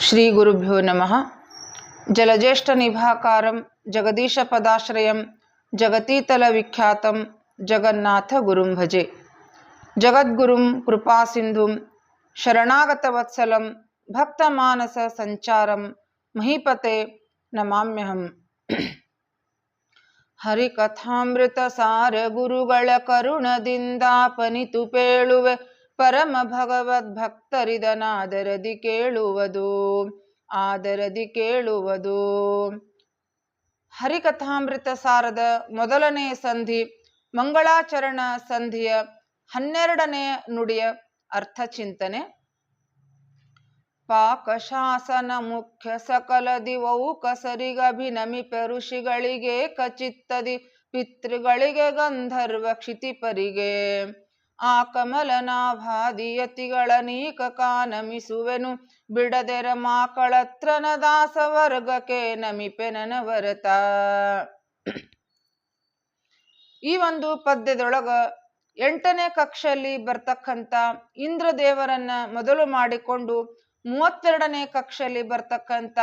ಶ್ರೀಗುರುಭ್ಯೋ ನಮಃ. ಜಲಜ್ಯೇಷ್ಠನಿಭಾಕಾರಂ, ಜಗದೀಶಪದಾಶ್ರಯಂ, ಜಗತೀತಲವಿಖ್ಯಾತಂ ಜಗನ್ನಾಥ ಗುರುಂ ಭಜೆ ಜಗದ್ಗುರುಂ, ಕೃಪಾಸಿಂಧುಂ, ಶರಣಾಗತವತ್ಸಲಂ, ಭಕ್ತಮಾನಸ ಸಂಚಾರಂ, ಮಹೀಪತೆ ನಮಾಮ್ಯಹಂ. ಹರಿಕಥಾಮೃತ ಸಾರ ಗುರುಗಳ ಕರುಣದಿಂದಾಪನಿತು ಪೇಳುವೆ ಪರಮ ಭಗವದ್ ಭಕ್ತರಿದನಾದರದಿ ಕೇಳುವುದು, ಆದರದಿ ಕೇಳುವುದು. ಹರಿಕಥಾಮೃತ ಸಾರದ ಮೊದಲನೇ ಸಂಧಿ, ಮಂಗಳಾಚರಣ ಸಂಧಿಯ ಹನ್ನೆರಡನೇ ನುಡಿಯ ಅರ್ಥ ಚಿಂತನೆ. ಪಾಕಶಾಸನ ಮುಖ್ಯ ಸಕಲ ದಿವವು ಕಸರಿಗಭಿನಮಿ ಋಷಿಗಳಿಗೆ ಕಚಿತ್ತದಿ, ಪಿತೃಗಳಿಗೆ ಗಂಧರ್ವ ಕ್ಷಿತಿಪರಿಗೆ. ಆ ಕಮಲನಾಭಾದಿಯತಿಗಳ ನೀಕ ಕಾನಮಿಸುವೆನು. ಬಿಡದೆರ ಮಾಕಳತ್ರನ ದಾಸವರ್ಗಕ್ಕೆ ನಮಿಪೆ ನನವರತ ಈ ಒಂದು ಪದ್ಯದೊಳಗ ಎಂಟನೇ ಕಕ್ಷೆಯಲ್ಲಿ ಬರ್ತಕ್ಕಂಥ ಇಂದ್ರದೇವರನ್ನ ಮೊದಲು ಮಾಡಿಕೊಂಡು ಮೂವತ್ತೆರಡನೇ ಕಕ್ಷೆಯಲ್ಲಿ ಬರ್ತಕ್ಕಂಥ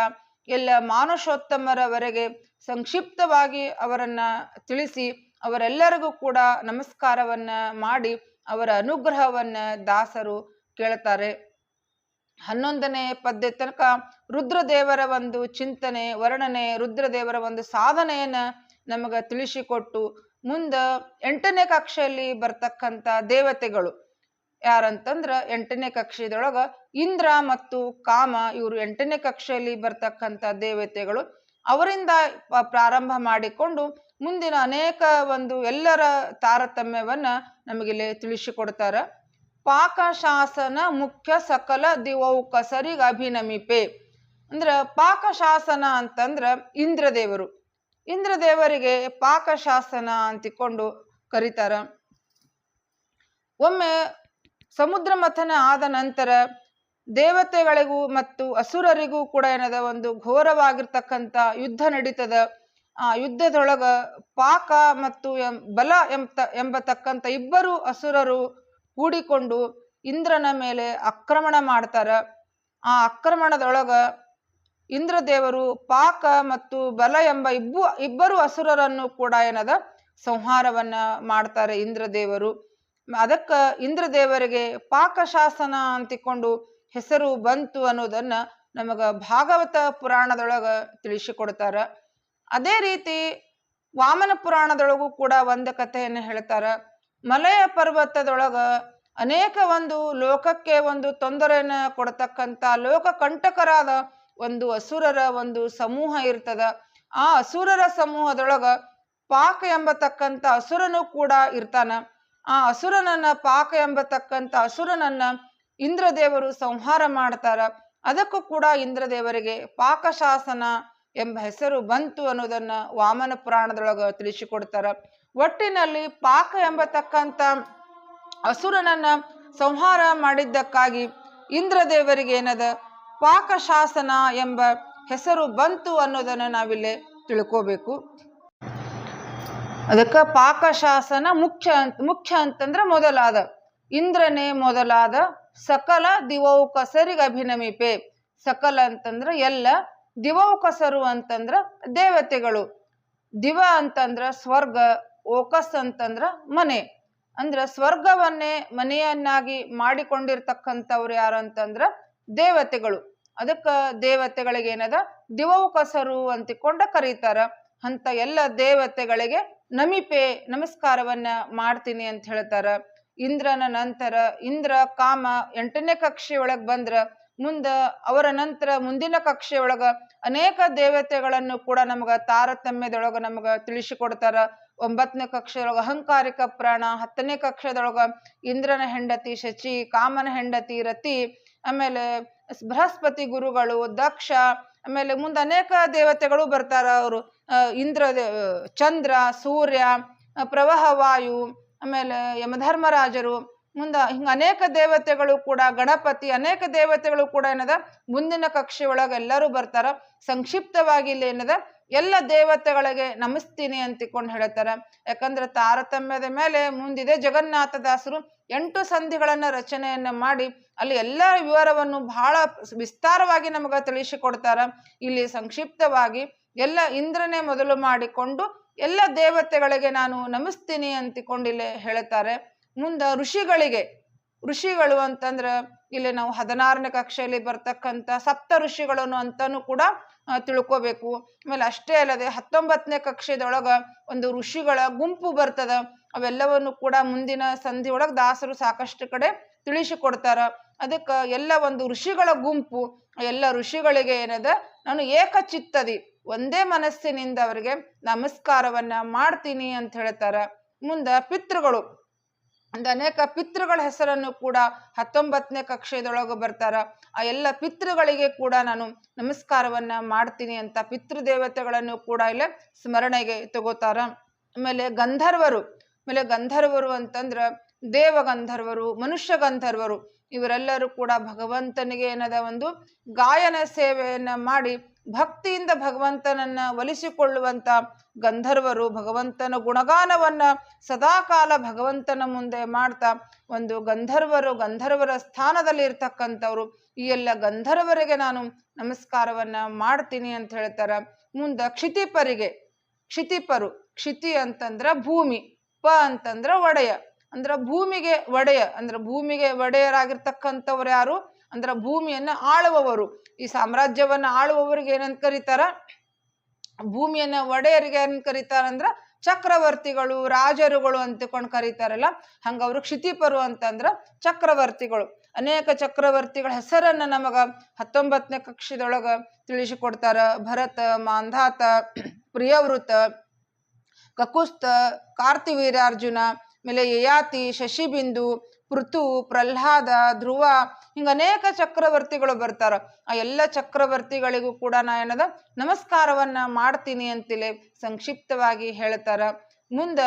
ಎಲ್ಲ ಮಾನುಷೋತ್ತಮರವರೆಗೆ ಸಂಕ್ಷಿಪ್ತವಾಗಿ ಅವರನ್ನ ತಿಳಿಸಿ ಅವರೆಲ್ಲರಿಗೂ ಕೂಡ ನಮಸ್ಕಾರವನ್ನ ಮಾಡಿ ಅವರ ಅನುಗ್ರಹವನ್ನ ದಾಸರು ಕೇಳ್ತಾರೆ ಹನ್ನೊಂದನೇ ಪದ್ಯ ತನಕ ರುದ್ರದೇವರ ಒಂದು ಚಿಂತನೆ, ವರ್ಣನೆ, ರುದ್ರದೇವರ ಒಂದು ಸಾಧನೆಯನ್ನ ನಮಗ ತಿಳಿಸಿಕೊಟ್ಟು ಮುಂದ ಎಂಟನೇ ಕಕ್ಷೆಯಲ್ಲಿ ಬರ್ತಕ್ಕಂಥ ದೇವತೆಗಳು ಯಾರಂತಂದ್ರ ಎಂಟನೇ ಕಕ್ಷೆದೊಳಗ ಇಂದ್ರ ಮತ್ತು ಕಾಮ ಇವರು ಎಂಟನೇ ಕಕ್ಷೆಯಲ್ಲಿ ಬರ್ತಕ್ಕಂಥ ದೇವತೆಗಳು ಅವರಿಂದ ಪ್ರಾರಂಭ ಮಾಡಿಕೊಂಡು ಮುಂದಿನ ಅನೇಕ ಒಂದು ಎಲ್ಲರ ತಾರತಮ್ಯವನ್ನ ನಮಗಿಲ್ಲಿ ತಿಳಿಸಿಕೊಡ್ತಾರ. ಪಾಕಶಾಸನ ಮುಖ್ಯ ಸಕಲ ದಿವೌಕಸರಿಗೆ ಅಭಿನಮಿಪೆ. ಅಂದ್ರೆ ಪಾಕಶಾಸನ ಅಂತಂದ್ರೆ ಇಂದ್ರದೇವರು. ಇಂದ್ರದೇವರಿಗೆ ಪಾಕಶಾಸನ ಅಂತಿಕೊಂಡು ಕರೀತಾರ. ಒಮ್ಮೆ ಸಮುದ್ರ ಮಥನ ಆದ ನಂತರ ದೇವತೆಗಳಿಗೂ ಮತ್ತು ಅಸುರರಿಗೂ ಕೂಡ ಏನದ ಒಂದು ಘೋರವಾಗಿರ್ತಕ್ಕಂಥ ಯುದ್ಧ ನಡೀತದ. ಯುದ್ಧದೊಳಗ ಪಾಕ ಮತ್ತು ಬಲ ಎಂಬ, ಎಂಬತಕ್ಕಂಥ ಇಬ್ಬರು ಅಸುರರು ಕೂಡಿಕೊಂಡು ಇಂದ್ರನ ಮೇಲೆ ಆಕ್ರಮಣ ಮಾಡ್ತಾರ. ಆ ಆಕ್ರಮಣದೊಳಗ ಇಂದ್ರದೇವರು ಪಾಕ ಮತ್ತು ಬಲ ಎಂಬ ಇಬ್ಬು, ಇಬ್ಬರು ಅಸುರರನ್ನು ಕೂಡ ಏನದ, ಸಂಹಾರವನ್ನ ಮಾಡ್ತಾರೆ ಇಂದ್ರದೇವರು. ಅದಕ್ಕ ಇಂದ್ರದೇವರಿಗೆ ಪಾಕಶಾಸನ ಅಂತಿಕೊಂಡು ಹೆಸರು ಬಂತು ಅನ್ನೋದನ್ನ ನಮಗ ಭಾಗವತ ಪುರಾಣದೊಳಗ ತಿಳಿಸಿಕೊಡ್ತಾರ. ಅದೇ ರೀತಿ ವಾಮನ ಪುರಾಣದೊಳಗೂ ಕೂಡ ಒಂದು ಕಥೆಯನ್ನು ಹೇಳ್ತಾರ. ಮಲಯ ಪರ್ವತದೊಳಗ ಅನೇಕ ಒಂದು ಲೋಕಕ್ಕೆ ಒಂದು ತೊಂದರೆಯನ್ನ ಕೊಡತಕ್ಕಂಥ ಲೋಕ ಕಂಟಕರಾದ ಒಂದು ಅಸುರರ ಒಂದು ಸಮೂಹ ಇರ್ತದ. ಆ ಅಸುರರ ಸಮೂಹದೊಳಗ ಪಾಕ ಎಂಬತಕ್ಕಂಥ ಅಸುರನು ಕೂಡ ಇರ್ತಾನ. ಆ ಅಸುರನನ್ನ ಪಾಕ ಎಂಬತಕ್ಕಂಥ ಅಸುರನನ್ನ ಇಂದ್ರದೇವರು ಸಂಹಾರ ಮಾಡ್ತಾರ. ಅದಕ್ಕೂ ಕೂಡ ಇಂದ್ರದೇವರಿಗೆ ಪಾಕಶಾಸನ ಎಂಬ ಹೆಸರು ಬಂತು ಅನ್ನೋದನ್ನ ವಾಮನ ಪುರಾಣದೊಳಗ ತಿಳಿಸಿಕೊಡ್ತಾರ. ಒಟ್ಟಿನಲ್ಲಿ ಪಾಕ ಎಂಬತಕ್ಕಂಥ ಅಸುರನನ್ನ ಸಂಹಾರ ಮಾಡಿದ್ದಕ್ಕಾಗಿ ಇಂದ್ರದೇವರಿಗೆ ಏನದ? ಪಾಕಶಾಸನ ಎಂಬ ಹೆಸರು ಬಂತು ಅನ್ನೋದನ್ನ ನಾವಿಲ್ಲಿ ತಿಳ್ಕೋಬೇಕು. ಅದಕ್ಕೆ ಪಾಕಶಾಸನ ಮುಖ್ಯ ಮುಖ್ಯ ಅಂತಂದ್ರೆ ಮೊದಲಾದ ಇಂದ್ರನೇ ಮೊದಲಾದ ಸಕಲ ದಿವೌಕಸರಿಗೆ ಅಭಿನಮಿಪೆ ಸಕಲ ಅಂತಂದ್ರೆ ಎಲ್ಲ ದಿವೌಕಸರು ಅಂತಂದ್ರ ದೇವತೆಗಳು. ದಿವ ಅಂತಂದ್ರ ಸ್ವರ್ಗ ಓಕಸ್ ಅಂತಂದ್ರ ಮನೆ. ಅಂದ್ರ ಸ್ವರ್ಗವನ್ನೇ ಮನೆಯನ್ನಾಗಿ ಮಾಡಿಕೊಂಡಿರ್ತಕ್ಕಂಥವ್ರು ಯಾರು ಅಂತಂದ್ರ ದೇವತೆಗಳು. ಅದಕ್ಕ ದೇವತೆಗಳಿಗೆ ಏನದ? ದಿವೌಕಸರು ಅಂತಿಕೊಂಡ ಕರೀತಾರ. ಅಂತ ಎಲ್ಲ ದೇವತೆಗಳಿಗೆ ನಮಿಪೆ ನಮಸ್ಕಾರವನ್ನ ಮಾಡ್ತೀನಿ ಅಂತ ಹೇಳ್ತಾರ. ಇಂದ್ರನ ನಂತರ ಇಂದ್ರ, ಕಾಮ, ಎಂಟನೇ ಕಕ್ಷೆಯೊಳಗ್ ಬಂದ್ರ ಮುಂದ ಅವರ ನಂತರ ಮುಂದಿನ ಕಕ್ಷೆಯೊಳಗ ಅನೇಕ ದೇವತೆಗಳನ್ನು ಕೂಡ ನಮಗ ತಾರತಮ್ಯದೊಳಗ ನಮಗ ತಿಳಿಸಿಕೊಡ್ತಾರ. ಒಂಬತ್ತನೇ ಕಕ್ಷೆಯೊಳಗ ಅಹಂಕಾರಿಕ ಪ್ರಾಣ, ಹತ್ತನೇ ಕಕ್ಷೆದೊಳಗ ಇಂದ್ರನ ಹೆಂಡತಿ, ಶಚಿ, ಕಾಮನ ಹೆಂಡತಿ, ರತಿ, ಆಮೇಲೆ ಬೃಹಸ್ಪತಿ ಗುರುಗಳು, ದಕ್ಷ, ಆಮೇಲೆ ಮುಂದೆ ಅನೇಕ ದೇವತೆಗಳು ಬರ್ತಾರ ಅವರು. ಇಂದ್ರ ಚಂದ್ರ, ಸೂರ್ಯ, ಪ್ರವಾಹ, ವಾಯು, ಆಮೇಲೆ ಯಮಧರ್ಮರಾಜರು ಮುಂದೆ ಹಿಂಗೆ ಅನೇಕ ದೇವತೆಗಳು ಕೂಡ, ಗಣಪತಿ ಅನೇಕ ದೇವತೆಗಳು ಕೂಡ ಏನದ, ಮುಂದಿನ ಕಕ್ಷೆ ಒಳಗೆ ಎಲ್ಲರೂ ಬರ್ತಾರ. ಸಂಕ್ಷಿಪ್ತವಾಗಿ ಇಲ್ಲಿ ಏನದ, ಎಲ್ಲ ದೇವತೆಗಳಿಗೆ ನಮಿಸ್ತೀನಿ ಅಂತಿಕೊಂಡು ಹೇಳ್ತಾರೆ. ಯಾಕಂದ್ರೆ ತಾರತಮ್ಯದ ಮೇಲೆ ಮುಂದಿದೆ ಜಗನ್ನಾಥದಾಸರು ಎಂಟು ಸಂಧಿಗಳನ್ನ ರಚನೆಯನ್ನ ಮಾಡಿ ಅಲ್ಲಿ ಎಲ್ಲ ವಿವರವನ್ನು ಬಹಳ ವಿಸ್ತಾರವಾಗಿ ನಮಗೆ ತಿಳಿಸಿಕೊಡ್ತಾರ. ಇಲ್ಲಿ ಸಂಕ್ಷಿಪ್ತವಾಗಿ ಎಲ್ಲ ಇಂದ್ರನೇ ಮೊದಲು ಮಾಡಿಕೊಂಡು ಎಲ್ಲ ದೇವತೆಗಳಿಗೆ ನಾನು ನಮಿಸ್ತೀನಿ ಅಂತಿಕೊಂಡು ಇಲ್ಲಿ ಹೇಳ್ತಾರೆ. ಮುಂದೆ ಋಷಿಗಳಿಗೆ, ಋಷಿಗಳು ಅಂತಂದ್ರೆ ಇಲ್ಲಿ ನಾವು ಹದಿನಾರನೇ ಕಕ್ಷೆಯಲ್ಲಿ ಬರ್ತಕ್ಕಂಥ ಸಪ್ತ ಋಷಿಗಳನ್ನು ಅಂತಾನು ಕೂಡ ತಿಳ್ಕೋಬೇಕು. ಆಮೇಲೆ ಅಷ್ಟೇ ಅಲ್ಲದೆ ಹತ್ತೊಂಬತ್ತನೇ ಕಕ್ಷೆದೊಳಗ ಒಂದು ಋಷಿಗಳ ಗುಂಪು ಬರ್ತದ, ಅವೆಲ್ಲವನ್ನು ಕೂಡ ಮುಂದಿನ ಸಂಧಿ ಒಳಗೆ ದಾಸರು ಸಾಕಷ್ಟು ಕಡೆ ತಿಳಿಸಿಕೊಡ್ತಾರ. ಅದಕ್ಕೆ ಎಲ್ಲ ಒಂದು ಋಷಿಗಳ ಗುಂಪು, ಎಲ್ಲ ಋಷಿಗಳಿಗೆ ಏನದ, ನಾನು ಏಕಚಿತ್ತದಿ, ಒಂದೇ ಮನಸ್ಸಿನಿಂದ ಅವರಿಗೆ ನಮಸ್ಕಾರವನ್ನ ಮಾಡ್ತೀನಿ ಅಂತ ಹೇಳ್ತಾರ. ಮುಂದ ಪಿತೃಗಳು ಒಂದು ಅನೇಕ ಪಿತೃಗಳ ಹೆಸರನ್ನು ಕೂಡ ಹತ್ತೊಂಬತ್ತನೇ ಕಕ್ಷೆಯದೊಳಗೆ ಬರ್ತಾರ. ಆ ಎಲ್ಲ ಪಿತೃಗಳಿಗೆ ಕೂಡ ನಾನು ನಮಸ್ಕಾರವನ್ನ ಮಾಡ್ತೀನಿ ಅಂತ ಪಿತೃದೇವತೆಗಳನ್ನು ಕೂಡ ಇಲ್ಲೇ ಸ್ಮರಣೆಗೆ ತಗೋತಾರ. ಆಮೇಲೆ ಗಂಧರ್ವರು ಆಮೇಲೆ ಗಂಧರ್ವರು ಅಂತಂದ್ರ ದೇವಗಂಧರ್ವರು, ಮನುಷ್ಯ ಗಂಧರ್ವರು, ಇವರೆಲ್ಲರೂ ಕೂಡ ಭಗವಂತನಿಗೆ ಏನದ ಒಂದು ಗಾಯನ ಸೇವೆಯನ್ನ ಮಾಡಿ ಭಕ್ತಿಯಿಂದ ಭಗವಂತನನ್ನ ಒಲಿಸಿಕೊಳ್ಳುವಂತ ಗಂಧರ್ವರು, ಭಗವಂತನ ಗುಣಗಾನವನ್ನ ಸದಾಕಾಲ ಭಗವಂತನ ಮುಂದೆ ಮಾಡ್ತಾ, ಒಂದು ಗಂಧರ್ವರು ಗಂಧರ್ವರ ಸ್ಥಾನದಲ್ಲಿ ಇರ್ತಕ್ಕಂಥವ್ರು, ಈ ಎಲ್ಲ ಗಂಧರ್ವರಿಗೆ ನಾನು ನಮಸ್ಕಾರವನ್ನ ಮಾಡ್ತೀನಿ ಅಂತ ಹೇಳ್ತಾರ. ಮುಂದ ಕ್ಷಿತಿಪರಿಗೆ, ಕ್ಷಿತಿಪರು, ಕ್ಷಿತಿ ಅಂತಂದ್ರ ಭೂಮಿ, ಪ ಅಂತಂದ್ರ ಒಡೆಯ, ಅಂದ್ರ ಭೂಮಿಗೆ ಒಡೆಯ, ಅಂದ್ರ ಭೂಮಿಗೆ ಒಡೆಯರಾಗಿರ್ತಕ್ಕಂಥವ್ರು ಯಾರು? ಅಂದ್ರ ಭೂಮಿಯನ್ನ ಆಳುವವರು. ಈ ಸಾಮ್ರಾಜ್ಯವನ್ನ ಆಳುವವರಿಗೆ ಏನಂತ ಕರೀತಾರ ಭೂಮಿಯನ್ನ ಒಡೆಯರಿಗೆ ಏನ್ ಕರೀತಾರಂದ್ರ ಚಕ್ರವರ್ತಿಗಳು, ರಾಜರುಗಳು ಅಂತಕೊಂಡು ಕರೀತಾರಲ್ಲ, ಹಂಗ ಅವರು ಕ್ಷಿತಿಪರು ಅಂತಂದ್ರ ಚಕ್ರವರ್ತಿಗಳು. ಅನೇಕ ಚಕ್ರವರ್ತಿಗಳ ಹೆಸರನ್ನ ನಮಗ ಹತ್ತೊಂಬತ್ತನೇ ಕಕ್ಷದೊಳಗ ತಿಳಿಸಿಕೊಡ್ತಾರ. ಭರತ, ಮಾಂಧಾತ ಪ್ರಿಯವೃತ ಕಕುಸ್ತ, ಕಾರ್ತಿವೀರ್ಯಾರ್ಜುನ ಆಮೇಲೆ ಯಯಾತಿ, ಶಶಿಬಿಂದು, ಪೃಥು, ಪ್ರಹ್ಲಾದ, ಧ್ರುವ, ಹಿಂಗೆ ಅನೇಕ ಚಕ್ರವರ್ತಿಗಳು ಬರ್ತಾರ. ಆ ಎಲ್ಲ ಚಕ್ರವರ್ತಿಗಳಿಗೂ ಕೂಡ ನಾ ಏನದ, ನಮಸ್ಕಾರವನ್ನ ಮಾಡ್ತೀನಿ ಅಂತಲೇ ಸಂಕ್ಷಿಪ್ತವಾಗಿ ಹೇಳ್ತಾರ. ಮುಂದ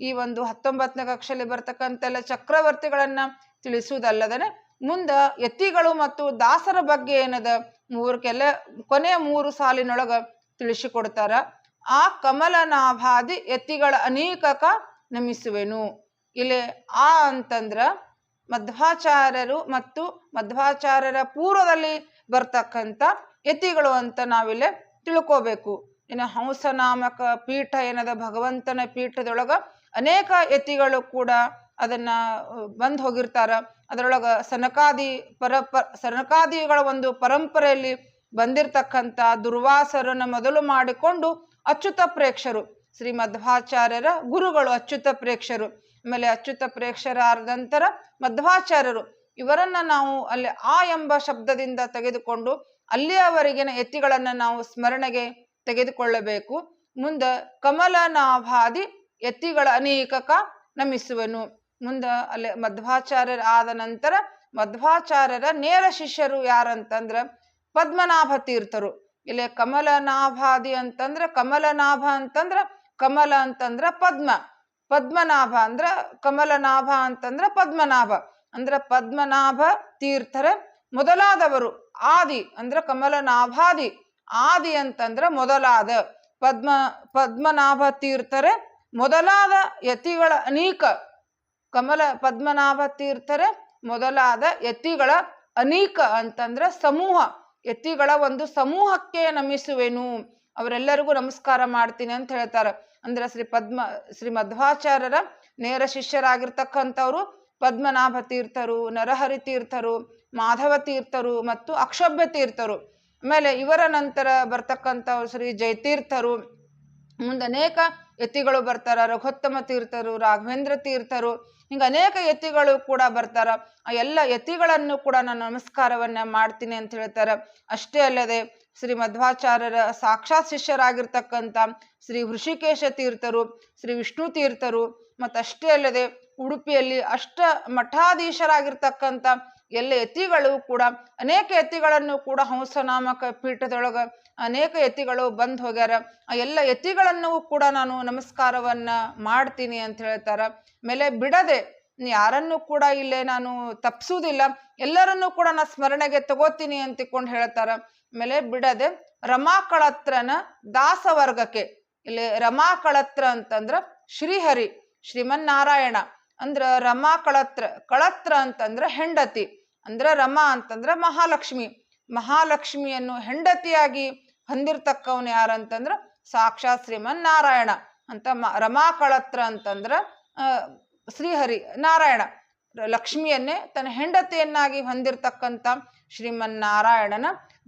ಈ ಒಂದು ಹತ್ತೊಂಬತ್ತನೇ ಕಕ್ಷೆಯಲ್ಲಿ ಬರ್ತಕ್ಕಂಥ ಎಲ್ಲ ಚಕ್ರವರ್ತಿಗಳನ್ನ ತಿಳಿಸುವುದಲ್ಲದನೆ, ಮುಂದ ಯತಿಗಳು ಮತ್ತು ದಾಸರ ಬಗ್ಗೆ ಏನದ ಮೂರಕ್ಕೆಲ್ಲ ಕೊನೆಯ ಮೂರು ಸಾಲಿನೊಳಗ ತಿಳಿಸಿಕೊಡ್ತಾರ. ಆ ಕಮಲನಾಭಾದಿ ಯತಿಗಳ ಅನೇಕಕ ನಮಿಸುವೆನು. ಇಲ್ಲಿ ಆ ಅಂತಂದ್ರ ಮಧ್ವಾಚಾರ್ಯರು ಮತ್ತು ಮಧ್ವಾಚಾರ್ಯರ ಪೂರ್ವದಲ್ಲಿ ಬರ್ತಕ್ಕಂಥ ಯತಿಗಳು ಅಂತ ನಾವಿಲ್ಲಿ ತಿಳ್ಕೋಬೇಕು. ಇನ್ನು ಹಂಸನಾಮಕ ಪೀಠ ಏನದ ಭಗವಂತನ ಪೀಠದೊಳಗ ಅನೇಕ ಯತಿಗಳು ಕೂಡ ಅದನ್ನ ಬಂದ್ ಹೋಗಿರ್ತಾರ. ಅದರೊಳಗ ಸನಕಾದಿ ಪರ ಸನಕಾದಿಗಳ ಒಂದು ಪರಂಪರೆಯಲ್ಲಿ ಬಂದಿರತಕ್ಕಂಥ ದುರ್ವಾಸರನ್ನ ಮೊದಲು ಮಾಡಿಕೊಂಡು ಅಚ್ಯುತ ಪ್ರೇಕ್ಷರು. ಶ್ರೀ ಮಧ್ವಾಚಾರ್ಯರ ಗುರುಗಳು ಅಚ್ಯುತ ಪ್ರೇಕ್ಷರು. ಆಮೇಲೆ ಅಚ್ಯುತ ಪ್ರೇಕ್ಷರ ನಂತರ ಮಧ್ವಾಚಾರ್ಯರು. ಇವರನ್ನ ನಾವು ಅಲ್ಲಿ ಆ ಎಂಬ ಶಬ್ದದಿಂದ ತೆಗೆದುಕೊಂಡು ಅಲ್ಲಿಯವರೆಗಿನ ಯತಿಗಳನ್ನ ನಾವು ಸ್ಮರಣೆಗೆ ತೆಗೆದುಕೊಳ್ಳಬೇಕು. ಮುಂದೆ ಕಮಲನಾಭಾದಿ ಯತಿಗಳ ಅನೇಕಕ ನಮಿಸುವನು. ಮುಂದೆ ಅಲ್ಲಿ ಮಧ್ವಾಚಾರ್ಯರ ಆದ ನಂತರ ಮಧ್ವಾಚಾರ್ಯರ ನೇರ ಶಿಷ್ಯರು ಯಾರಂತಂದ್ರ ಪದ್ಮನಾಭ ತೀರ್ಥರು. ಇಲ್ಲಿ ಕಮಲನಾಭಾದಿ ಅಂತಂದ್ರ ಕಮಲನಾಭ ಅಂತಂದ್ರ ಕಮಲ ಅಂತಂದ್ರ ಪದ್ಮ. ಪದ್ಮನಾಭ ಅಂದ್ರ ಕಮಲನಾಭ ಅಂತಂದ್ರ ಪದ್ಮನಾಭ. ಅಂದ್ರ ಪದ್ಮನಾಭ ತೀರ್ಥರ ಮೊದಲಾದವರು. ಆದಿ ಅಂದ್ರ ಕಮಲನಾಭಾದಿ. ಆದಿ ಅಂತಂದ್ರ ಮೊದಲಾದ. ಪದ್ಮ, ಪದ್ಮನಾಭ ತೀರ್ಥರ ಮೊದಲಾದ ಯತಿಗಳ ಅನೇಕ. ಕಮಲ, ಪದ್ಮನಾಭ ತೀರ್ಥರ ಮೊದಲಾದ ಯತಿಗಳ ಅನೇಕ ಅಂತಂದ್ರ ಸಮೂಹ. ಯತಿಗಳ ಒಂದು ಸಮೂಹಕ್ಕೆ ನಮಿಸುವೆನು. ಅವರೆಲ್ಲರಿಗೂ ನಮಸ್ಕಾರ ಮಾಡ್ತೀನಿ ಅಂತ ಹೇಳ್ತಾರೆ. ಅಂದ್ರೆ ಶ್ರೀ ಪದ್ಮ, ಶ್ರೀ ಮಧ್ವಾಚಾರ್ಯರ ನೇರ ಶಿಷ್ಯರಾಗಿರ್ತಕ್ಕಂಥವ್ರು, ಪದ್ಮನಾಭ ತೀರ್ಥರು, ನರಹರಿ ತೀರ್ಥರು, ಮಾಧವ ತೀರ್ಥರು ಮತ್ತು ಅಕ್ಷಭ್ಯ ತೀರ್ಥರು. ಆಮೇಲೆ ಇವರ ನಂತರ ಬರ್ತಕ್ಕಂಥವ್ರು ಶ್ರೀ ಜಯತೀರ್ಥರು. ಮುಂದೆ ಅನೇಕ ಯತಿಗಳು ಬರ್ತಾರೆ, ರಘೋತ್ತಮ ತೀರ್ಥರು, ರಾಘವೇಂದ್ರ ತೀರ್ಥರು. ಹಿಂಗ ಅನೇಕ ಯತಿಗಳು ಕೂಡ ಬರ್ತಾರ. ಆ ಎಲ್ಲ ಯತಿಗಳನ್ನು ಕೂಡ ನಾನು ನಮಸ್ಕಾರವನ್ನ ಮಾಡ್ತೀನಿ ಅಂತ ಹೇಳ್ತಾರ. ಅಷ್ಟೇ ಅಲ್ಲದೆ ಶ್ರೀ ಮಧ್ವಾಚಾರ್ಯರ ಸಾಕ್ಷಾತ್ ಶಿಷ್ಯರಾಗಿರ್ತಕ್ಕಂಥ ಶ್ರೀ ಹೃಷಿಕೇಶ ತೀರ್ಥರು, ಶ್ರೀ ವಿಷ್ಣು ತೀರ್ಥರು ಮತ್ತಷ್ಟೇ ಅಲ್ಲದೆ ಉಡುಪಿಯಲ್ಲಿ ಅಷ್ಟ ಮಠಾಧೀಶರಾಗಿರ್ತಕ್ಕಂಥ ಎಲ್ಲ ಯತಿಗಳು ಕೂಡ, ಅನೇಕ ಯತಿಗಳನ್ನು ಕೂಡ ಹಂಸನಾಮಕ ಪೀಠದೊಳಗ ಅನೇಕ ಯತಿಗಳು ಬಂದ್ ಹೋಗ್ಯಾರ. ಆ ಎಲ್ಲ ಯತಿಗಳನ್ನು ಕೂಡ ನಾನು ನಮಸ್ಕಾರವನ್ನ ಮಾಡ್ತೀನಿ ಅಂತ ಹೇಳ್ತಾರ. ಮೇಲೆ ಬಿಡದೆ ಯಾರನ್ನು ಕೂಡ ಇಲ್ಲೇ ನಾನು ತಪ್ಪಿಸುವುದಿಲ್ಲ ಎಲ್ಲರನ್ನೂ ಕೂಡ ನಾ ಸ್ಮರಣೆಗೆ ತಗೋತೀನಿ ಅಂತಿಕೊಂಡು ಹೇಳ್ತಾರ. ಮೇಲೆ ಬಿಡದೆ ರಮಾಕಳತ್ರನ ದಾಸವರ್ಗಕ್ಕೆ, ಇಲ್ಲಿ ರಮಾಕಳತ್ರ ಅಂತಂದ್ರ ಶ್ರೀಹರಿ, ಶ್ರೀಮನ್ನಾರಾಯಣ, ಅಂದ್ರ ರಮಾ ಕಳತ್ರ ಕಳತ್ರ ಅಂತಂದ್ರ ಹೆಂಡತಿ. ಅಂದ್ರ ರಮಾ ಅಂತಂದ್ರ ಮಹಾಲಕ್ಷ್ಮಿ. ಮಹಾಲಕ್ಷ್ಮಿಯನ್ನು ಹೆಂಡತಿಯಾಗಿ ಹೊಂದಿರ್ತಕ್ಕವನು ಯಾರಂತಂದ್ರ ಸಾಕ್ಷಾತ್ ಶ್ರೀಮನ್ ನಾರಾಯಣ ಅಂತ ಮ ರಮಾ ಕಳತ್ರ ಅಂತಂದ್ರ ಶ್ರೀಹರಿ ನಾರಾಯಣ. ಲಕ್ಷ್ಮಿಯನ್ನೇ ತನ್ನ ಹೆಂಡತಿಯನ್ನಾಗಿ ಹೊಂದಿರತಕ್ಕಂಥ ಶ್ರೀಮನ್ನಾರಾಯಣನ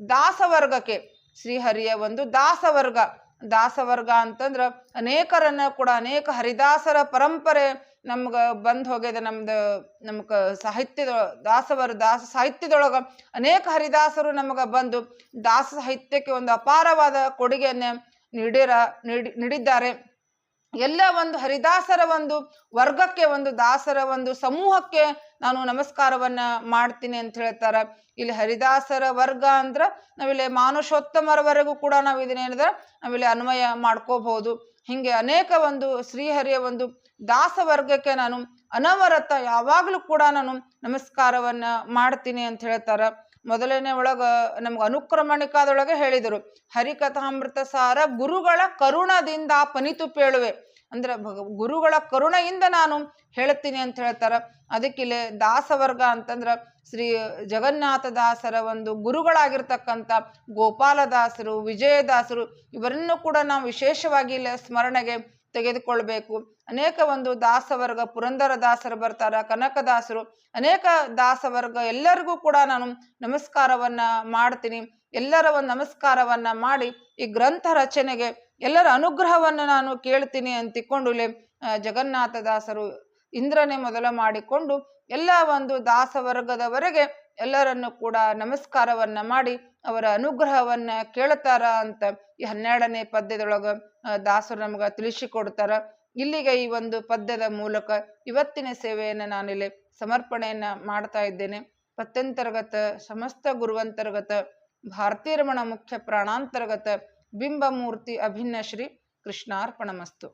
ದಾಸವರ್ಗಕ್ಕೆ, ಶ್ರೀಹರಿಯ ಒಂದು ದಾಸವರ್ಗ. ದಾಸವರ್ಗ ಅಂತಂದ್ರ ಅನೇಕರನ್ನ ಕೂಡ, ಅನೇಕ ಹರಿದಾಸರ ಪರಂಪರೆ ನಮ್ಗೆ ಬಂದು ಹೋಗ್ಯದ ನಮ್ದು ನಮ್ಗ ಸಾಹಿತ್ಯದ, ದಾಸವರ್, ದಾಸ ಸಾಹಿತ್ಯದೊಳಗ ಅನೇಕ ಹರಿದಾಸರು ನಮಗೆ ಬಂದು ದಾಸ ಸಾಹಿತ್ಯಕ್ಕೆ ಒಂದು ಅಪಾರವಾದ ಕೊಡುಗೆಯನ್ನ ನೀಡಿರ ನೀಡಿ, ನೀಡಿದ್ದಾರೆ. ಎಲ್ಲ ಒಂದು ಹರಿದಾಸರ ಒಂದು ವರ್ಗಕ್ಕೆ, ಒಂದು ದಾಸರ ಒಂದು ಸಮೂಹಕ್ಕೆ ನಾನು ನಮಸ್ಕಾರವನ್ನ ಮಾಡ್ತೀನಿ ಅಂತ ಹೇಳ್ತಾರೆ. ಇಲ್ಲಿ ಹರಿದಾಸರ ವರ್ಗ ಅಂದ್ರ ನಾವಿಲ್ಲಿ ಮಾನುಷೋತ್ತಮರವರೆಗೂ ಕೂಡ ನಾವು ಇದನ್ನೇನಿದೆ ನಾವಿಲ್ಲಿ ಅನ್ವಯ ಮಾಡ್ಕೋಬಹುದು. ಹಿಂಗೆ ಅನೇಕ ಒಂದು ಶ್ರೀಹರಿಯ ಒಂದು ದಾಸ ವರ್ಗಕ್ಕೆ ನಾನು ಅನವರತ ಯಾವಾಗಲೂ ಕೂಡ ನಾನು ನಮಸ್ಕಾರವನ್ನ ಮಾಡ್ತೀನಿ ಅಂತ ಹೇಳ್ತಾರ. ಮೊದಲನೇ ಒಳಗ ನಮ್ಗೆ ಅನುಕ್ರಮಣಿಕಾದೊಳಗೆ ಹೇಳಿದರು. ಹರಿಕಥಾಮೃತ ಸಾರ ಗುರುಗಳ ಕರುಣದಿಂದ ಪನಿತು ಪೇಳುವೆ. ಅಂದ್ರೆ ಗುರುಗಳ ಕರುಣೆಯಿಂದ ನಾನು ಹೇಳ್ತೀನಿ ಅಂತ ಹೇಳ್ತಾರ. ಅದಕ್ಕಿಲ್ಲಿ ದಾಸವರ್ಗ ಅಂತಂದ್ರ ಶ್ರೀ ಜಗನ್ನಾಥ ದಾಸರ ಒಂದು ಗುರುಗಳಾಗಿರ್ತಕ್ಕಂಥ ಗೋಪಾಲದಾಸರು, ವಿಜಯದಾಸರು ಇವರನ್ನು ಕೂಡ ನಾವು ವಿಶೇಷವಾಗಿ ಇಲ್ಲಿ ಸ್ಮರಣೆಗೆ ತೆಗೆದುಕೊಳ್ಬೇಕು. ಅನೇಕ ಒಂದು ದಾಸವರ್ಗ, ಪುರಂದರ ದಾಸರು ಬರ್ತಾರ, ಕನಕದಾಸರು, ಅನೇಕ ದಾಸವರ್ಗ ಎಲ್ಲರಿಗೂ ಕೂಡ ನಾನು ನಮಸ್ಕಾರವನ್ನ ಮಾಡ್ತೀನಿ. ಎಲ್ಲರ ಒಂದು ನಮಸ್ಕಾರವನ್ನ ಮಾಡಿ ಈ ಗ್ರಂಥ ರಚನೆಗೆ ಎಲ್ಲರ ಅನುಗ್ರಹವನ್ನು ನಾನು ಕೇಳ್ತೀನಿ ಅಂತಿಕೊಂಡು ಇಲ್ಲಿ ಜಗನ್ನಾಥ ದಾಸರು ಇಂದ್ರನೇ ಮೊದಲ ಮಾಡಿಕೊಂಡು ಎಲ್ಲ ಒಂದು ದಾಸವರ್ಗದವರೆಗೆ ಎಲ್ಲರನ್ನು ಕೂಡ ನಮಸ್ಕಾರವನ್ನ ಮಾಡಿ ಅವರ ಅನುಗ್ರಹವನ್ನ ಕೇಳ್ತಾರ ಅಂತ ಈ ಹನ್ನೆರಡನೇ ಪದ್ಯದೊಳಗ ದಾಸರು ನಮ್ಗ ತಿಳಿಸಿಕೊಡ್ತಾರ. ಇಲ್ಲಿಗೆ ಈ ಒಂದು ಪದ್ಯದ ಮೂಲಕ ಇವತ್ತಿನ ಸೇವೆಯನ್ನು ನಾನಿಲ್ಲಿ ಸಮರ್ಪಣೆಯನ್ನ ಮಾಡ್ತಾ ಇದ್ದೇನೆ. ಪತ್ಯಂತರ್ಗತ, ಸಮಸ್ತ ಗುರುವಂತರ್ಗತ, ಭಾರತೀರಮಣ ಮುಖ್ಯ ಪ್ರಾಣಾಂತರ್ಗತ ಬಿಂಬಮೂರ್ತಿ ಅಭಿನ್ನ ಶ್ರೀ ಕೃಷ್ಣಾರ್ಪಣಮಸ್ತು